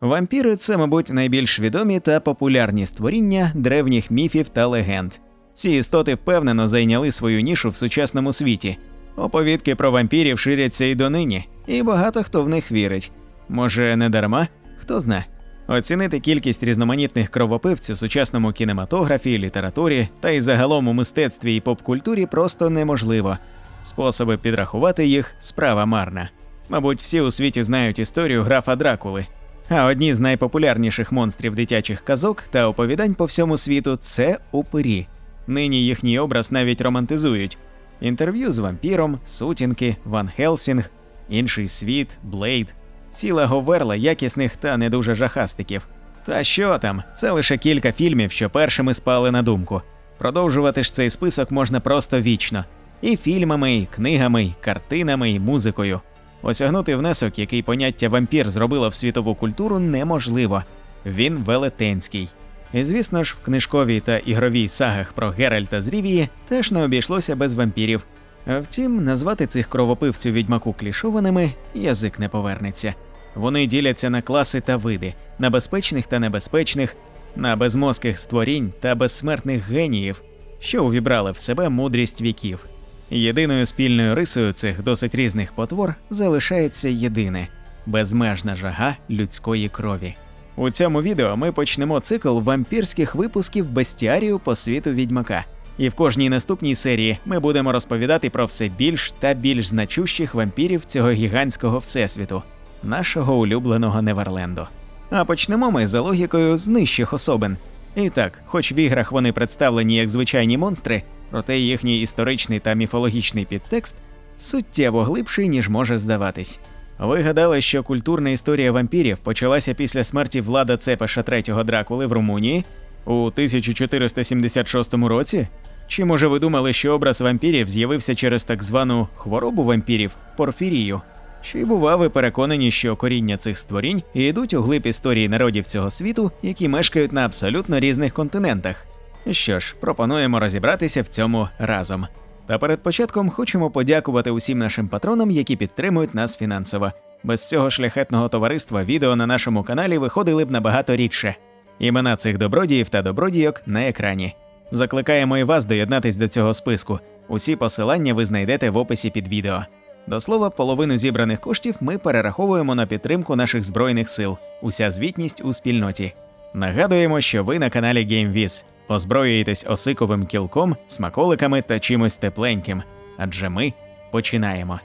Вампіри це, мабуть, найбільш відомі та популярні створіння древніх міфів та легенд. Ці істоти впевнено зайняли свою нішу в сучасному світі. Оповідки про вампірів ширяться і донині, і багато хто в них вірить. Може, не дарма? Хто зна. Оцінити кількість різноманітних кровопивців у сучасному кінематографі, літературі та й загалом у мистецтві і поп-культурі просто неможливо. Способи підрахувати їх справа марна. Мабуть, всі у світі знають історію графа Дракули. А одні з найпопулярніших монстрів дитячих казок та оповідань по всьому світу це упирі. Нині їхній образ навіть романтизують. Інтерв'ю з вампіром, сутінки, Ван Хелсінг, інший світ, Блейд, ціла говерла якісних та не дуже жахастиків. Та що там, це лише кілька фільмів, що першими спали на думку. Продовжувати ж цей список можна просто вічно. І фільмами, і книгами, і картинами, і музикою. Осягнути внесок, який поняття вампір зробило в світову культуру, неможливо. Він велетенський. І звісно ж, в книжковій та ігровій сагах про Геральта з Рівії теж не обійшлося без вампірів. А Втім, назвати цих кровопивців відьмаку клішованими язик не повернеться. Вони діляться на класи та види, на безпечних та небезпечних, на безмозких створінь та безсмертних геніїв, що увібрали в себе мудрість віків. Єдиною спільною рисою цих досить різних потвор залишається єдине безмежна жага людської крові. У цьому відео ми почнемо цикл вампірських випусків бестіарію по світу відьмака. І в кожній наступній серії ми будемо розповідати про все більш та більш значущих вампірів цього гігантського всесвіту, нашого улюбленого Неверленду. А почнемо ми за логікою з нижчих особин. І так, хоч в іграх вони представлені як звичайні монстри, проте їхній історичний та міфологічний підтекст суттєво глибший, ніж може здаватись. Ви гадали, що культурна історія вампірів почалася після смерті Влада Цепеша III Дракули в Румунії у 1476 році? Чи може ви думали, що образ вампірів з'явився через так звану хворобу вампірів порфірію? Чи бува ви переконані, що коріння цих створінь йдуть у глиб історії народів цього світу, які мешкають на абсолютно різних континентах? Що ж, пропонуємо розібратися в цьому разом. Та перед початком хочемо подякувати усім нашим патронам, які підтримують нас фінансово. Без цього шляхетного товариства відео на нашому каналі виходили б набагато рідше. Імена цих добродіїв та добродійок на екрані. Закликаємо і вас доєднатись до цього списку. Усі посилання ви знайдете в описі під відео. До слова, половину зібраних коштів ми перераховуємо на підтримку наших збройних сил. Уся звітність у спільноті. Нагадуємо, що ви на каналі GameViz. Озброюєтесь осиковим кілком, смаколиками та чимось тепленьким. Адже ми починаємо.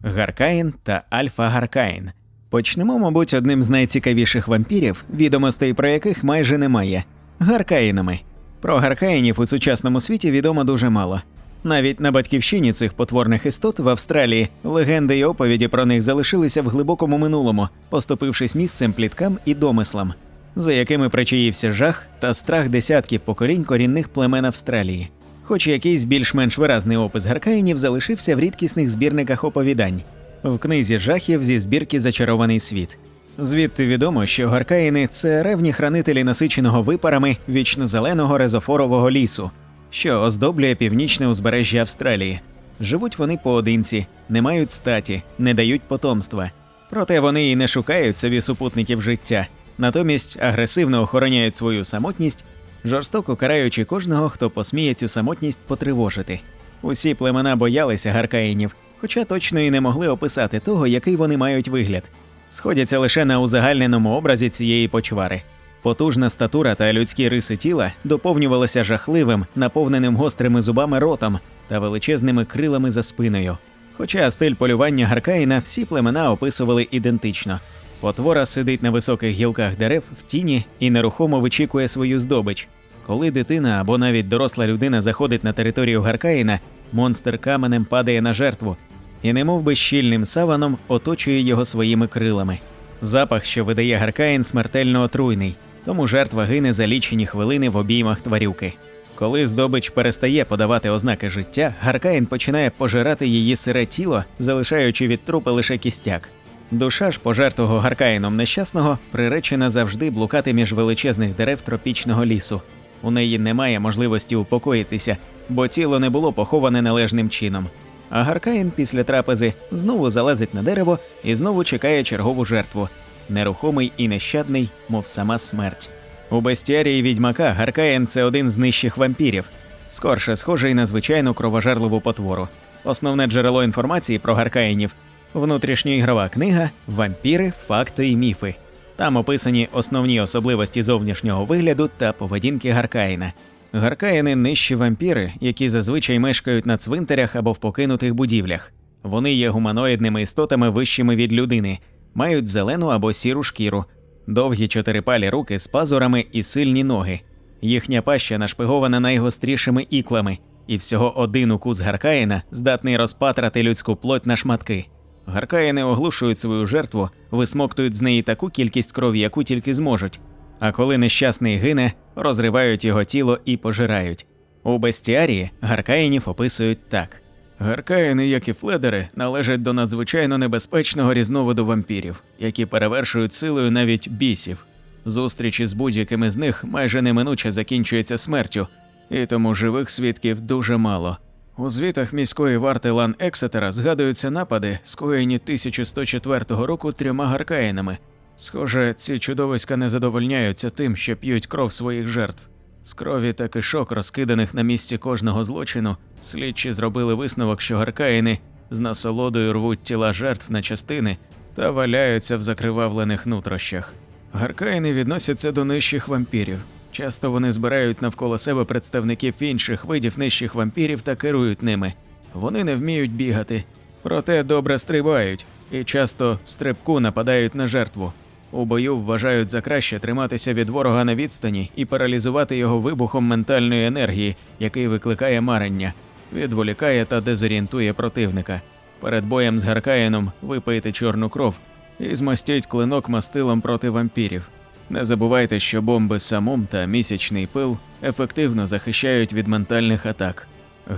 Гаркаїн та Альфа Гаркаїн. Почнемо, мабуть, одним з найцікавіших вампірів, відомостей про яких майже немає гаркаїнами. Про гаркаїнів у сучасному світі відомо дуже мало. Навіть на батьківщині цих потворних істот в Австралії легенди й оповіді про них залишилися в глибокому минулому, поступившись місцем пліткам і домислам, за якими причаївся жах та страх десятків поколінь корінних племен Австралії. Хоч якийсь більш-менш виразний опис гаркаїнів залишився в рідкісних збірниках оповідань в книзі жахів зі збірки Зачарований світ. Звідти відомо, що гаркаїни це ревні хранителі насиченого випарами вічно-зеленого резофорового лісу, що оздоблює північне узбережжя Австралії. Живуть вони поодинці, не мають статі, не дають потомства. Проте вони і не шукають собі супутників життя, натомість агресивно охороняють свою самотність, жорстоко караючи кожного, хто посміє цю самотність потривожити. Усі племена боялися гаркаїнів, хоча точно і не могли описати того, який вони мають вигляд. Сходяться лише на узагальненому образі цієї почвари. Потужна статура та людські риси тіла доповнювалися жахливим, наповненим гострими зубами ротом та величезними крилами за спиною. Хоча стиль полювання Гаркаїна всі племена описували ідентично. Потвора сидить на високих гілках дерев в тіні і нерухомо вичікує свою здобич. Коли дитина або навіть доросла людина заходить на територію Гаркаїна, монстр каменем падає на жертву і, немов би щільним саваном, оточує його своїми крилами. Запах, що видає Гаркаїн, смертельно отруйний, тому жертва гине за лічені хвилини в обіймах тварюки. Коли здобич перестає подавати ознаки життя, Гаркаїн починає пожирати її сире тіло, залишаючи від трупи лише кістяк. Душа ж пожертвого Гаркаїном нещасного приречена завжди блукати між величезних дерев тропічного лісу. У неї немає можливості упокоїтися, бо тіло не було поховане належним чином. А Гаркаїн після трапези знову залазить на дерево і знову чекає чергову жертву. Нерухомий і нещадний, мов сама смерть. У бестіарії відьмака Гаркаєн це один з нижчих вампірів, скорше схожий на звичайну кровожерливу потвору. Основне джерело інформації про Гаркаєнів внутрішньоігрова книга Вампіри, факти і міфи. Там описані основні особливості зовнішнього вигляду та поведінки Гаркаїна. Гаркаїни нижчі вампіри, які зазвичай мешкають на цвинтарях або в покинутих будівлях. Вони є гуманоїдними істотами вищими від людини, мають зелену або сіру шкіру, довгі чотирипалі руки з пазурами і сильні ноги. Їхня паща нашпигована найгострішими іклами, і всього один укус Гаркаїна здатний розпатрати людську плоть на шматки. Гаркаїни оглушують свою жертву, висмоктують з неї таку кількість крові, яку тільки зможуть. А коли нещасний гине, розривають його тіло і пожирають. У бестіарії гаркаїнів описують так: Гаркаїни, як і фледери, належать до надзвичайно небезпечного різновиду вампірів, які перевершують силою навіть бісів. Зустрічі з будь-якими з них майже неминуче закінчуються смертю, і тому живих свідків дуже мало. У звітах міської варти Лан Ексетера згадуються напади, скоєні 1104 року трьома гаркаїнами. Схоже, ці чудовиська не задовольняються тим, що п'ють кров своїх жертв. З крові та кишок, розкиданих на місці кожного злочину, слідчі зробили висновок, що гаркаїни з насолодою рвуть тіла жертв на частини та валяються в закривавлених нутрощах. Гаркаїни відносяться до нижчих вампірів. Часто вони збирають навколо себе представників інших видів нижчих вампірів та керують ними. Вони не вміють бігати, проте добре стрибають і часто в стрибку нападають на жертву. У бою вважають за краще триматися від ворога на відстані і паралізувати його вибухом ментальної енергії, який викликає марення, відволікає та дезорієнтує противника. Перед боєм з Гаркаєном випийте чорну кров і змастіть клинок мастилом проти вампірів. Не забувайте, що бомби самум та місячний пил ефективно захищають від ментальних атак.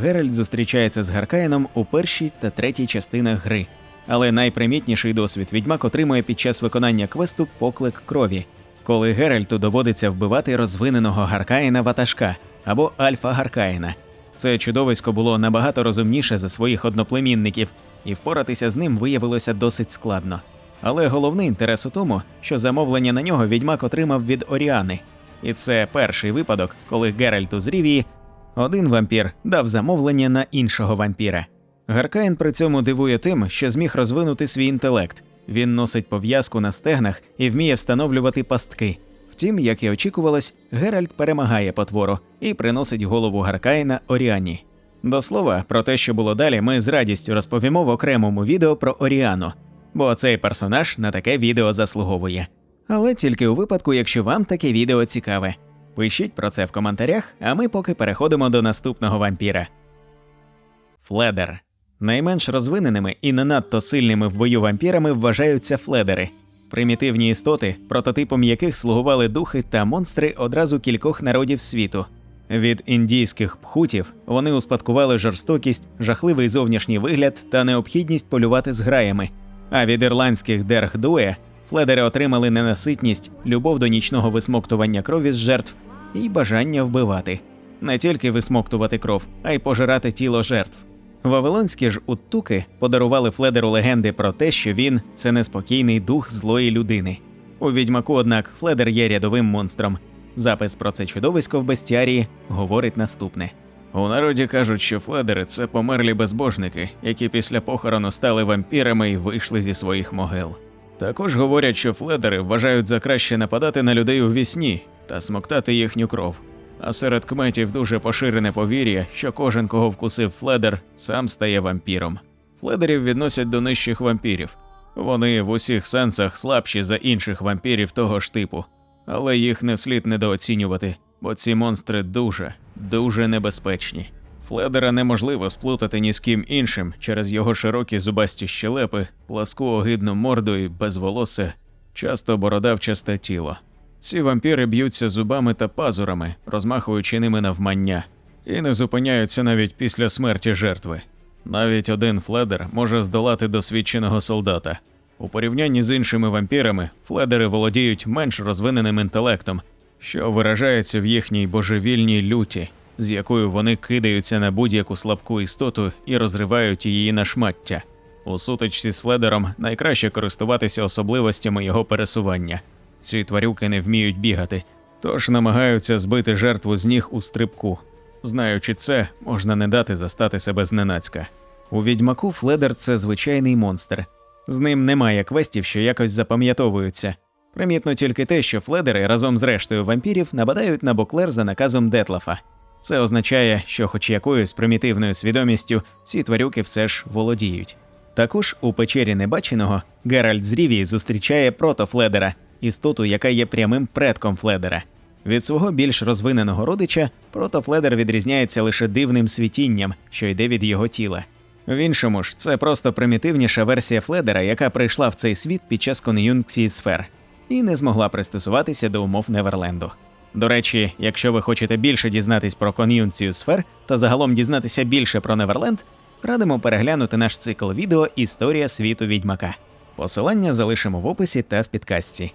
Геральт зустрічається з Гаркаєном у першій та третій частинах гри. Але найпримітніший досвід відьмак отримує під час виконання квесту поклик крові, коли Геральту доводиться вбивати розвиненого Гаркаїна ватажка або Альфа Гаркаїна. Це чудовисько було набагато розумніше за своїх одноплемінників, і впоратися з ним виявилося досить складно. Але головний інтерес у тому, що замовлення на нього відьмак отримав від Оріани. І це перший випадок, коли Геральту з Рівії один вампір дав замовлення на іншого вампіра. Гаркаїн при цьому дивує тим, що зміг розвинути свій інтелект. Він носить пов'язку на стегнах і вміє встановлювати пастки. Втім, як і очікувалось, Геральт перемагає потвору і приносить голову Гаркаїна Оріані. До слова, про те, що було далі, ми з радістю розповімо в окремому відео про Оріану, бо цей персонаж на таке відео заслуговує. Але тільки у випадку, якщо вам таке відео цікаве. Пишіть про це в коментарях, а ми поки переходимо до наступного вампіра. Фледер. Найменш розвиненими і не надто сильними в бою вампірами вважаються фледери, примітивні істоти, прототипом яких слугували духи та монстри одразу кількох народів світу. Від індійських пхутів вони успадкували жорстокість, жахливий зовнішній вигляд та необхідність полювати з граями. А від ірландських дергдуе фледери отримали ненаситність, любов до нічного висмоктування крові з жертв і бажання вбивати, не тільки висмоктувати кров, а й пожирати тіло жертв. Вавилонські ж уттуки подарували Фледеру легенди про те, що він це неспокійний дух злої людини. У відьмаку, однак, Фледер є рядовим монстром. Запис про це чудовисько в бестіарії говорить наступне: у народі кажуть, що фледери це померлі безбожники, які після похорону стали вампірами і вийшли зі своїх могил. Також говорять, що фледери вважають за краще нападати на людей у вісні та смоктати їхню кров. А серед кметів дуже поширене повір'я, що кожен, кого вкусив фледер, сам стає вампіром. Фледерів відносять до нижчих вампірів. Вони в усіх сенсах слабші за інших вампірів того ж типу, але їх не слід недооцінювати, бо ці монстри дуже, дуже небезпечні. Фледера неможливо сплутати ні з ким іншим через його широкі зубасті щелепи, пласку огидну морду і безволосе, часто бородавчасте тіло. Ці вампіри б'ються зубами та пазурами, розмахуючи ними навмання, і не зупиняються навіть після смерті жертви. Навіть один фледер може здолати досвідченого солдата. У порівнянні з іншими вампірами, фледери володіють менш розвиненим інтелектом, що виражається в їхній божевільній люті, з якою вони кидаються на будь-яку слабку істоту і розривають її на шмаття. У сутичці з Фледером найкраще користуватися особливостями його пересування. Ці тварюки не вміють бігати, тож намагаються збити жертву з ніг у стрибку. Знаючи це, можна не дати застати себе зненацька. У відьмаку Фледер це звичайний монстр. З ним немає квестів, що якось запам'ятовуються. Примітно тільки те, що Фледери разом з рештою вампірів нападають на Боклер за наказом Детлафа. Це означає, що, хоч якоюсь примітивною свідомістю, ці тварюки все ж володіють. Також у печері небаченого Геральт з Рівії зустрічає прото Фледера, істоту, яка є прямим предком Фледера. Від свого більш розвиненого родича прото Фледер відрізняється лише дивним світінням, що йде від його тіла. В іншому ж, це просто примітивніша версія Фледера, яка прийшла в цей світ під час кон'юнкції сфер і не змогла пристосуватися до умов Неверленду. До речі, якщо ви хочете більше дізнатись про кон'юнкцію сфер та загалом дізнатися більше про Неверленд, радимо переглянути наш цикл відео Історія світу відьмака. Посилання залишимо в описі та в підкастці.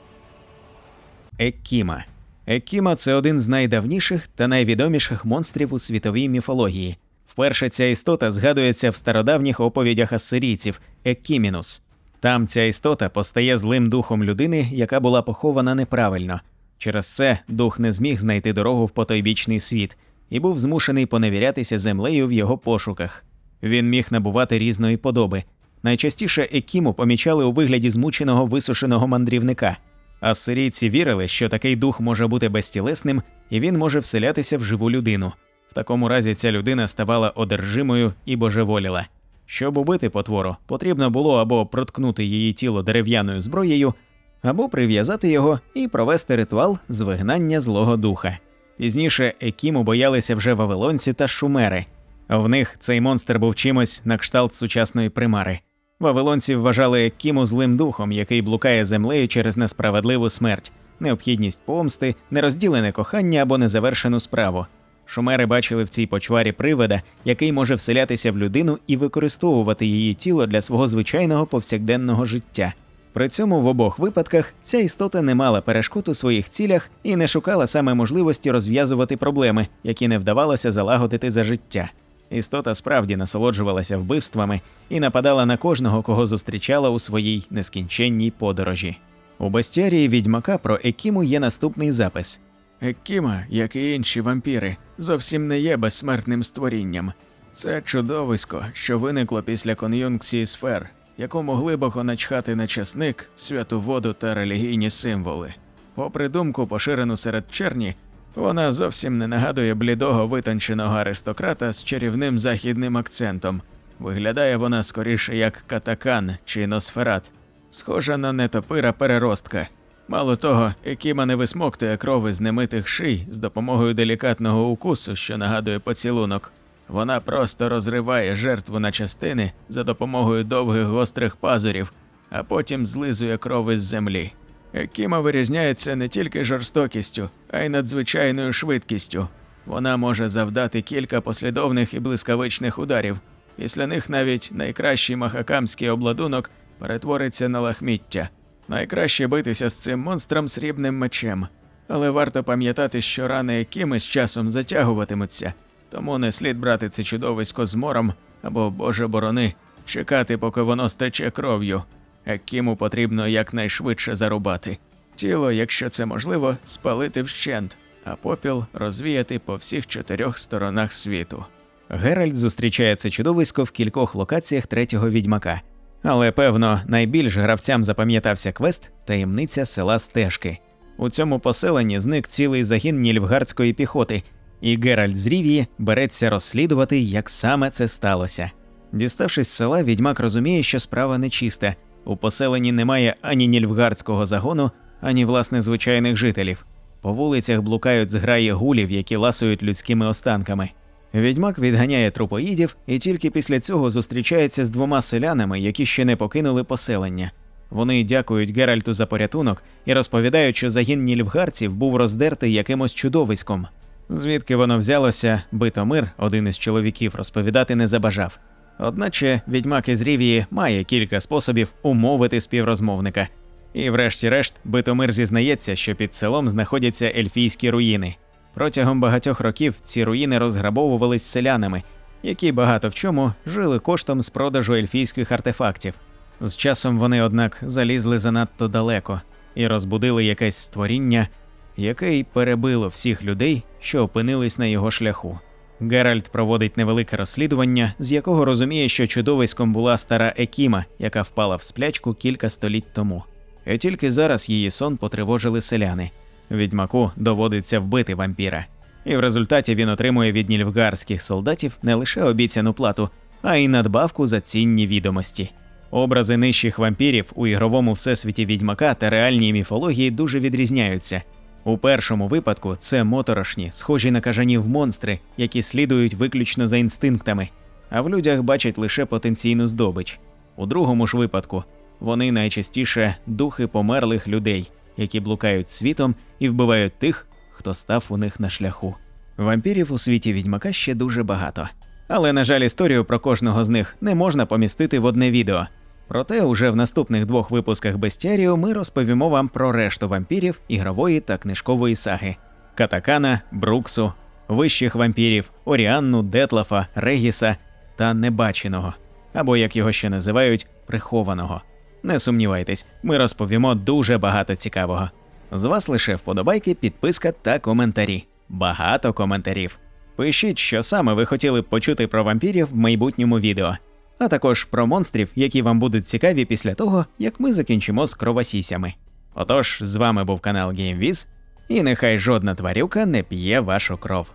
Еккіма. Еккіма це один з найдавніших та найвідоміших монстрів у світовій міфології. Вперше ця істота згадується в стародавніх оповідях ассирійців Еккімінус. Там ця істота постає злим духом людини, яка була похована неправильно. Через це дух не зміг знайти дорогу в потойбічний світ і був змушений поневірятися землею в його пошуках. Він міг набувати різної подоби. Найчастіше Екіму помічали у вигляді змученого висушеного мандрівника. Ассирійці вірили, що такий дух може бути безтілесним і він може вселятися в живу людину. В такому разі ця людина ставала одержимою і божеволіла. Щоб убити потвору, потрібно було або проткнути її тіло дерев'яною зброєю, або прив'язати його і провести ритуал з вигнання злого духа. Пізніше Екіму боялися вже вавилонці та шумери. В них цей монстр був чимось на кшталт сучасної примари. Вавилонці вважали Екіму злим духом, який блукає землею через несправедливу смерть, необхідність помсти, нерозділене кохання або незавершену справу. Шумери бачили в цій почварі привида, який може вселятися в людину і використовувати її тіло для свого звичайного повсякденного життя. При цьому в обох випадках ця істота не мала перешкод у своїх цілях і не шукала саме можливості розв'язувати проблеми, які не вдавалося залагодити за життя. Істота справді насолоджувалася вбивствами і нападала на кожного, кого зустрічала у своїй нескінченній подорожі. У бестіарії відьмака про Екіму є наступний запис: Екіма, як і інші вампіри, зовсім не є безсмертним створінням. Це чудовисько, що виникло після кон'юнкції сфер, якому глибоко начхати на часник, святу воду та релігійні символи. Попри думку, поширену серед черні, вона зовсім не нагадує блідого витонченого аристократа з чарівним західним акцентом. Виглядає вона скоріше як катакан чи носферат, схожа на нетопира переростка. Мало того, Екіма не висмоктує крови з немитих ший з допомогою делікатного укусу, що нагадує поцілунок. Вона просто розриває жертву на частини за допомогою довгих гострих пазурів, а потім злизує кров із землі. Екіма вирізняється не тільки жорстокістю, а й надзвичайною швидкістю. Вона може завдати кілька послідовних і блискавичних ударів. Після них навіть найкращий махакамський обладунок перетвориться на лахміття. Найкраще битися з цим монстром срібним мечем, але варто пам'ятати, що рани якимось часом затягуватимуться, тому не слід брати це чудовисько з мором або, боже борони, чекати, поки воно стече кров'ю. Екіму потрібно якнайшвидше зарубати. Тіло, якщо це можливо, спалити вщент, а попіл розвіяти по всіх чотирьох сторонах світу. Геральт зустрічає це чудовисько в кількох локаціях третього відьмака. Але певно, найбільш гравцям запам'ятався квест таємниця села Стежки. У цьому поселенні зник цілий загін нільфгардської піхоти, і Геральт з Рівії береться розслідувати, як саме це сталося. Діставшись з села, відьмак розуміє, що справа нечиста. У поселенні немає ані нільфгардського загону, ані власне звичайних жителів. По вулицях блукають зграї гулів, які ласують людськими останками. Відьмак відганяє трупоїдів і тільки після цього зустрічається з двома селянами, які ще не покинули поселення. Вони дякують Геральту за порятунок і розповідають, що загін нільфгарців був роздертий якимось чудовиськом. Звідки воно взялося, Битомир, один із чоловіків, розповідати не забажав. Одначе відьмак із Рівії має кілька способів умовити співрозмовника. І, врешті-решт, Битомир зізнається, що під селом знаходяться ельфійські руїни. Протягом багатьох років ці руїни розграбовувались селянами, які багато в чому жили коштом з продажу ельфійських артефактів. З часом вони, однак, залізли занадто далеко і розбудили якесь створіння, яке й перебило всіх людей, що опинились на його шляху. Геральт проводить невелике розслідування, з якого розуміє, що чудовиськом була стара Екіма, яка впала в сплячку кілька століть тому. І тільки зараз її сон потривожили селяни. Відьмаку доводиться вбити вампіра. І в результаті він отримує від нільфгарських солдатів не лише обіцяну плату, а й надбавку за цінні відомості. Образи нижчих вампірів у ігровому всесвіті відьмака та реальній міфології дуже відрізняються. У першому випадку це моторошні, схожі на кажанів монстри, які слідують виключно за інстинктами, а в людях бачать лише потенційну здобич. У другому ж випадку вони найчастіше духи померлих людей, які блукають світом і вбивають тих, хто став у них на шляху. Вампірів у світі відьмака ще дуже багато. Але, на жаль, історію про кожного з них не можна помістити в одне відео. Проте уже в наступних двох випусках Бестіаріо ми розповімо вам про решту вампірів ігрової та книжкової саги: Катакана, Бруксу, вищих вампірів, Оріанну, Детлафа, Регіса та Небаченого, або як його ще називають, прихованого. Не сумнівайтесь, ми розповімо дуже багато цікавого. З вас лише вподобайки, підписка та коментарі. Багато коментарів. Пишіть, що саме ви хотіли б почути про вампірів в майбутньому відео, а також про монстрів, які вам будуть цікаві після того, як ми закінчимо з кровосісями. Отож, з вами був канал GameViz, і нехай жодна тварюка не п'є вашу кров.